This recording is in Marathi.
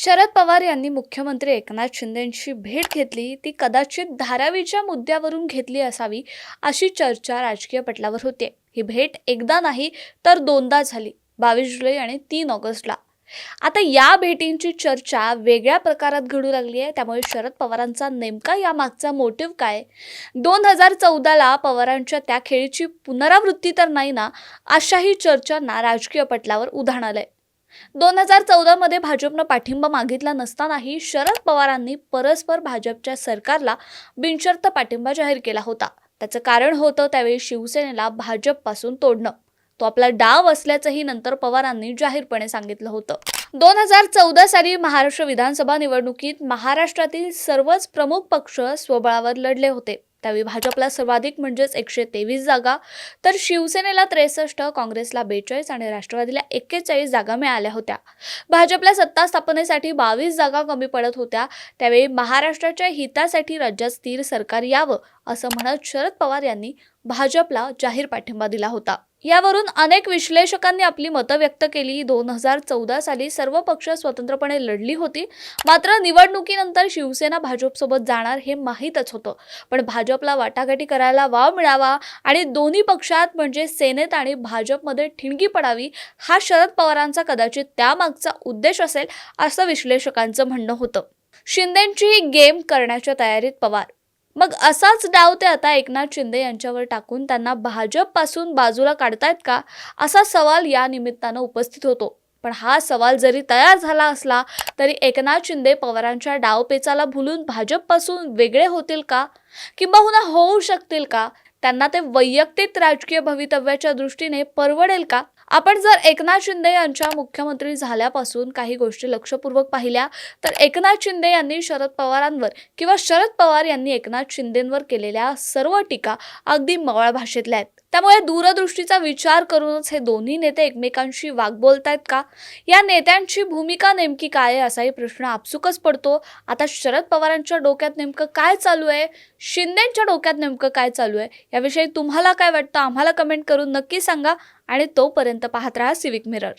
शरद पवार यांनी मुख्यमंत्री एकनाथ शिंदेंची भेट घेतली. ती कदाचित धारावीच्या मुद्द्यावरून घेतली असावी अशी चर्चा राजकीय पटलावर होते. ही भेट एकदा नाही तर दोनदा झाली बावीस जुलै आणि तीन ऑगस्टला. आता या भेटींची चर्चा वेगळ्या प्रकारात घडू लागली आहे. त्यामुळे शरद पवारांचा नेमका या मागचा मोटिव्ह काय? दोन हजार चौदाला पवारांच्या त्या खेळीची पुनरावृत्ती तर नाही ना अशाही चर्चांना राजकीय पटलावर उधाण आलंय. दोन हजार चौदामध्ये भाजपनं पाठिंबा मागितला नसतानाही शरद पवारांनी परस्पर भाजपच्या सरकारला बिनशर्त पाठिंबा जाहीर केला होता. त्याचं कारण होतं त्यावेळी शिवसेनेला भाजपपासून तोडणं. तो आपला डाव असल्याचंही नंतर पवारांनी जाहीरपणे सांगितलं होतं. दोन हजार चौदा साली महाराष्ट्र विधानसभा निवडणुकीत महाराष्ट्रातील सर्वच प्रमुख पक्ष स्वबळावर लढले होते. त्यावेळी भाजपला सर्वाधिक म्हणजेच एकशे तेवीस जागा तर शिवसेनेला त्रेसष्ट काँग्रेसला बेचाळीस आणि राष्ट्रवादीला एक्केचाळीस जागा मिळाल्या होत्या. भाजपला सत्ता स्थापनेसाठी बावीस जागा कमी पडत होत्या. त्यावेळी महाराष्ट्राच्या हितासाठी राज्यात स्थिर सरकार यावं असं म्हणत शरद पवार यांनी भाजपला जाहीर पाठिंबा दिला होता. यावरून अनेक विश्लेषकांनी आपली मतं व्यक्त केली. दोन हजार चौदा साली सर्व पक्ष स्वतंत्रपणे लढली होती. मात्र निवडणुकीनंतर शिवसेना भाजपसोबत जाणार हे माहीतच होतं. पण भाजपला वाटाघाटी करायला वाव मिळावा आणि दोन्ही पक्षात म्हणजे सेनेत आणि भाजपमध्ये ठिणगी पडावी हा शरद पवारांचा कदाचित त्यामागचा उद्देश असेल असं विश्लेषकांचं म्हणणं होतं. शिंदेंची गेम करण्याच्या तयारीत पवार मग असाच डाव ते आता एकनाथ शिंदे यांच्यावर टाकून त्यांना भाजपपासून बाजूला काढतायत का? असा सवाल या निमित्तानं उपस्थित होतो. पण हा सवाल जरी तयार झाला असला तरी एकनाथ शिंदे पवारांच्या डावपेचाला भुलून भाजपपासून वेगळे होतील का? किंबहुना होऊ शकतील का? त्यांना ते वैयक्तिक राजकीय भवितव्याच्या दृष्टीने परवडेल का? आपण जर एकनाथ शिंदे यांच्या मुख्यमंत्री झाल्यापासून काही गोष्टी लक्षपूर्वक पाहिल्या तर एकनाथ शिंदे यांनी शरद पवारांवर किंवा शरद पवार यांनी एकनाथ शिंदेंवर केलेल्या सर्व टीका अगदी मवाळ भाषेतल्या आहेत. त्यामुळे दूरदृष्टीचा विचार करूनच हे दोन्ही नेते एकमेकांशी वाग आहेत का? या नेत्यांची भूमिका नेमकी काय आहे असाही प्रश्न आपसुकच पडतो. आता शरद पवारांच्या डोक्यात नेमकं काय चालू आहे? शिंदेंच्या डोक्यात नेमकं काय चालू आहे? याविषयी तुम्हाला काय वाटतं? आम्हाला कमेंट करून नक्की सांगा. आणि तोपर्यंत पाहत राहा सिविक मिरर.